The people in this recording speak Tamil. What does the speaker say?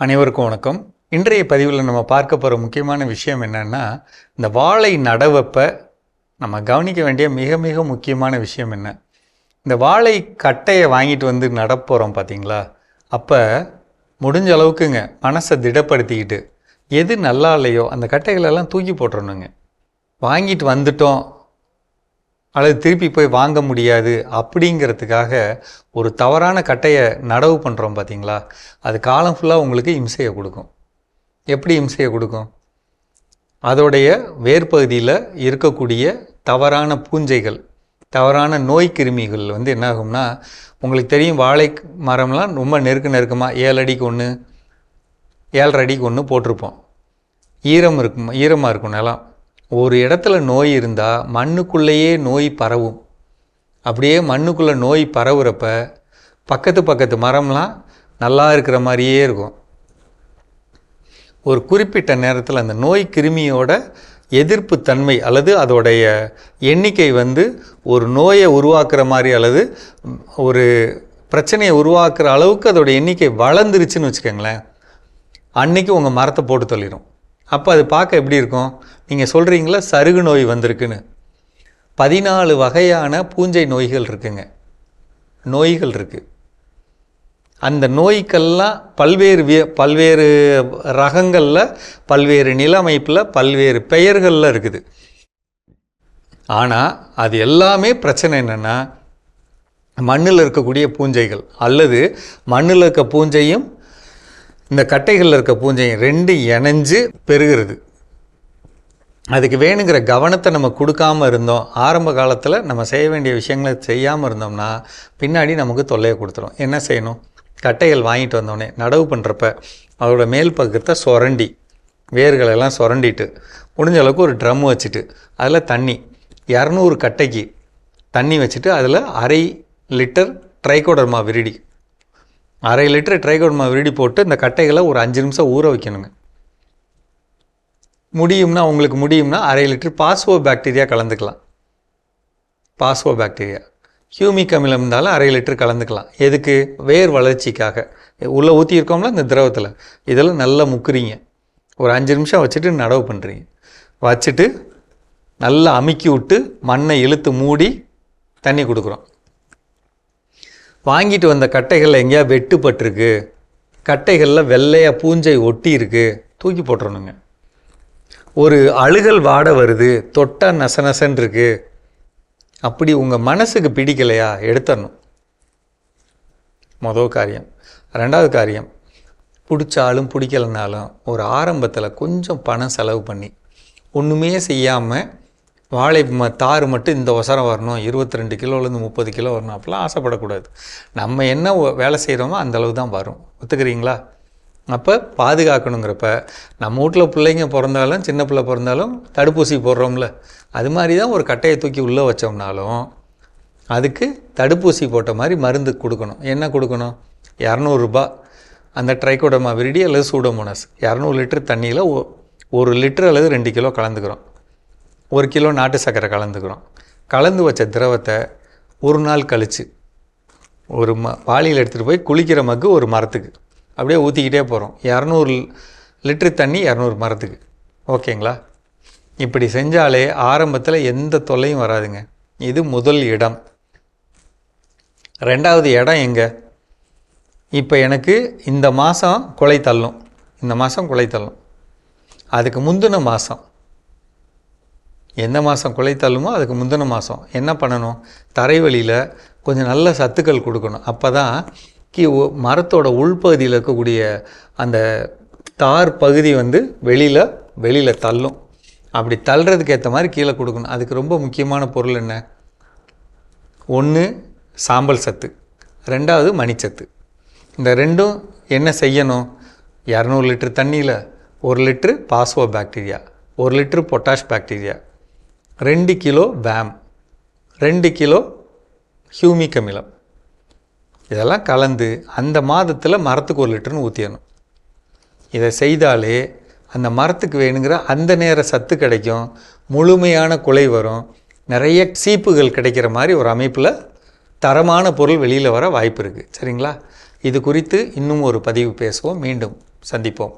அனைவருக்கும் வணக்கம். இன்றைய பதிவில் நம்ம பார்க்க போகிற முக்கியமான விஷயம் என்னென்னா இந்த வாழை நடவப்ப நம்ம கவனிக்க வேண்டிய மிக மிக முக்கியமான விஷயம் என்ன? இந்த வாழை கட்டையை வாங்கிட்டு வந்து நடப்போகிறோம் பார்த்தீங்களா அப்போ முடிஞ்ச அளவுக்குங்க மனசை திடப்படுத்திக்கிட்டு எது நல்லா இல்லையோ அந்த கட்டைகளெல்லாம் தூக்கி போட்டுறணுங்க. வாங்கிட்டு வந்துட்டோம் அல்லது திருப்பி போய் வாங்க முடியாது அப்படிங்கிறதுக்காக ஒரு தவறான கட்டையை நடவு பண்ணுறோம் பார்த்தீங்களா அது காலம் ஃபுல்லாக உங்களுக்கு இம்சையை கொடுக்கும். எப்படி இம்சையை கொடுக்கும்? அதோடைய வேர்பகுதியில் இருக்கக்கூடிய தவறான பூஞ்சைகள் தவறான நோய் கிருமிகள் வந்து என்ன ஆகும்னா உங்களுக்கு தெரியும் வாழை மரம்லாம் ரொம்ப நெருக்க நெருக்கமாக ஏழு அடிக்கு ஒன்று ஏழரை அடிக்கு ஒன்று போட்டிருப்போம். ஈரம் இருக்கும் ஈரமாக இருக்கும் நிலம். ஒரு இடத்துல நோய் இருந்தால் மண்ணுக்குள்ளேயே நோய் பரவும். அப்படியே மண்ணுக்குள்ளே நோய் பரவுறப்ப பக்கத்து பக்கத்து மரம்லாம் நல்லா இருக்கிற மாதிரியே இருக்கும். ஒரு குறிப்பிட்ட நேரத்தில் அந்த நோய் கிருமியோட எதிர்ப்பு தன்மை அல்லது அதோடைய எண்ணிக்கை வந்து ஒரு நோயை உருவாக்குற மாதிரி அல்லது ஒரு பிரச்சனையை உருவாக்குற அளவுக்கு அதோட எண்ணிக்கை வளர்ந்துருச்சுன்னு வச்சுக்கோங்களேன். அன்றைக்கி உங்கள் மரத்தை போட்டு தள்ளிடும் அப்போ அது பார்க்க எப்படி இருக்கும்? நீங்கள் சொல்கிறீங்களா சருகு நோய் வந்திருக்குன்னு. பதினாலு வகையான பூஞ்சை நோய்கள் இருக்குங்க. நோய்கள் இருக்குது அந்த நோய்க்கெல்லாம் பல்வேறு விய பல்வேறு ரகங்களில் பல்வேறு நில அமைப்பில் பல்வேறு பெயர்களில் இருக்குது. ஆனால் அது எல்லாமே பிரச்சனை என்னென்னா மண்ணில் இருக்கக்கூடிய பூஞ்சைகள் அல்லது மண்ணில் இருக்க பூஞ்சையும் இந்த கட்டைகளில் இருக்க பூஞ்சையும் ரெண்டு இணைஞ்சு பெருகிறது. அதுக்கு வேணுங்கிற கவனத்தை நம்ம கொடுக்காம இருந்தோம். ஆரம்ப காலத்தில் நம்ம செய்ய வேண்டிய விஷயங்களை செய்யாமல் இருந்தோம்னா பின்னாடி நமக்கு தொல்லையை கொடுத்துரும். என்ன செய்யணும்? கட்டைகள் வாங்கிட்டு வந்தோடனே நடவு பண்ணுறப்ப அதோட மேல் பக்கத்தை சுரண்டி வேர்களெல்லாம் சுரண்டிட்டு முடிஞ்ச அளவுக்கு ஒரு ட்ரம் வச்சுட்டு அதில் தண்ணி இரநூறு கட்டைக்கு தண்ணி வச்சுட்டு அதில் அரை லிட்டர் ட்ரைகோடர்மா விரிடி. அரை லிட்டர் ட்ரைகோடர்மா விரிடி போட்டு இந்த கட்டைகளை ஒரு அஞ்சு நிமிஷம் ஊற வைக்கணுங்க. முடியும்னா உங்களுக்கு முடியும்னா அரை லிட்டர் பாஸ்வோ பாக்டீரியா கலந்துக்கலாம். பாஸ்வோ பாக்டீரியா. ஹியூமிக் அமிலம் இருந்தாலும் அரை லிட்டர் கலந்துக்கலாம். எதுக்கு? வேர் வளர்ச்சிக்காக. உள்ளே ஊற்றியிருக்கோம்ல இந்த திரவத்தில். இதெல்லாம் நல்லா முக்குறீங்க. ஒரு அஞ்சு நிமிஷம் வச்சுட்டு நடவு பண்ணுறீங்க வச்சுட்டு நல்லா அமுக்கி விட்டு மண்ணை இழுத்து மூடி தண்ணி கொடுக்குறோம். வாங்கிட்டு வந்த கட்டைகளில் எங்கேயா வெட்டுப்பட்டிருக்கு. கட்டைகளில் வெள்ளையாக பூஞ்சை ஒட்டி இருக்கு தூக்கி போட்டுறணுங்க. ஒரு அழுகல் வாடை வருது. தொட்ட நசநசன் இருக்கு அப்படி உங்கள் மனசுக்கு பிடிக்கலையா? எடுத்துடணும் மொதல் காரியம். ரெண்டாவது காரியம். பிடிச்சாலும் பிடிக்கலனாலும் ஒரு ஆரம்பத்தில் கொஞ்சம் பணம் செலவு பண்ணி. ஒன்றுமே செய்யாமல் வாழை ம தார் மட்டும் இந்த ஒசரம் வரணும். இருபத்தி ரெண்டு கிலோலேருந்து முப்பது கிலோ வரணும். அப்படிலாம் ஆசைப்படக்கூடாது. நம்ம என்ன வேலை செய்கிறோமோ அந்த அளவு தான் வரும். ஒத்துக்கிறீங்களா? அப்போ பாதுகாக்கணுங்கிறப்ப நம்ம வீட்டில் பிள்ளைங்க பிறந்தாலும் சின்ன பிள்ளை பிறந்தாலும் தடுப்பூசி போடுறோம்ல. அது மாதிரி தான் ஒரு கட்டையை தூக்கி உள்ளே வச்சோம்னாலும் அதுக்கு தடுப்பூசி போட்ட மாதிரி மருந்து கொடுக்கணும். என்ன கொடுக்கணும்? இரநூறுபா அந்த ட்ரைகோடமா விரிடி அல்லது சூடோமோனஸ். இரநூறு லிட்டர் தண்ணியில் ஒரு லிட்டர் அல்லது ரெண்டு கிலோ கலந்துக்கிறோம். ஒரு கிலோ நாட்டு சர்க்கரை கலந்துக்கிறோம். கலந்து வச்ச திரவத்தை ஒரு நாள் கழித்து ஒரு ம வாளியில் எடுத்துகிட்டு போய் குளிக்கிற மக்கு ஒரு மரத்துக்கு. அப்படியே ஊற்றிக்கிட்டே போகிறோம் இரநூறு லிட்ரு தண்ணி இரநூறு மரத்துக்கு. ஓகேங்களா? இப்படி செஞ்சாலே ஆரம்பத்தில் எந்த தொல்லையும் வராதுங்க. இது முதல் இடம். ரெண்டாவது இடம் எங்கே? இப்போ எனக்கு இந்த மாதம் கொலை தள்ளும். இந்த மாதம் கொலை தள்ளும். அதுக்கு முந்தின மாதம் எந்த மாதம் குலைத்தாலுமோ அதுக்கு முந்தின மாதம் என்ன பண்ணணும்? தரைவழியில் கொஞ்சம் நல்ல சத்துக்கள் கொடுக்கணும். அப்போ தான் கீ மரத்தோட உள்பகுதியில் இருக்கக்கூடிய அந்த தார் பகுதி வந்து வெளியில் வெளியில் தள்ளும். அப்படி தள்ளுறதுக்கு ஏற்ற மாதிரி கீழே கொடுக்கணும். அதுக்கு ரொம்ப முக்கியமான பொருள் என்ன? ஒன்று சாம்பல் சத்து. ரெண்டாவது மணிச்சத்து. இந்த ரெண்டும் என்ன செய்யணும்? இரநூறு லிட்டர் தண்ணியில் ஒரு லிட்ரு பாஸ்வோ பாக்டீரியா ஒரு லிட்ரு பொட்டாஷ் பாக்டீரியா ரெண்டு கிலோ வேம் ரெண்டு கிலோ ஹியூமிக் அமிலம் இதெல்லாம் கலந்து அந்த மாதத்தில் மரத்துக்கு ஒரு லிட்டர்னு ஊற்றிடணும் இதை செய்தாலே அந்த மரத்துக்கு வேணுங்கிற அந்த நேர சத்து கிடைக்கும் முழுமையான குலை வரும் நிறைய சீப்புகள் கிடைக்கிற மாதிரி ஒரு அமைப்பில் தரமான பொருள் வெளியில் வர வாய்ப்பு இருக்குது சரிங்களா? இது குறித்து இன்னும் ஒரு பதிவு பேசுவோம். மீண்டும் சந்திப்போம்.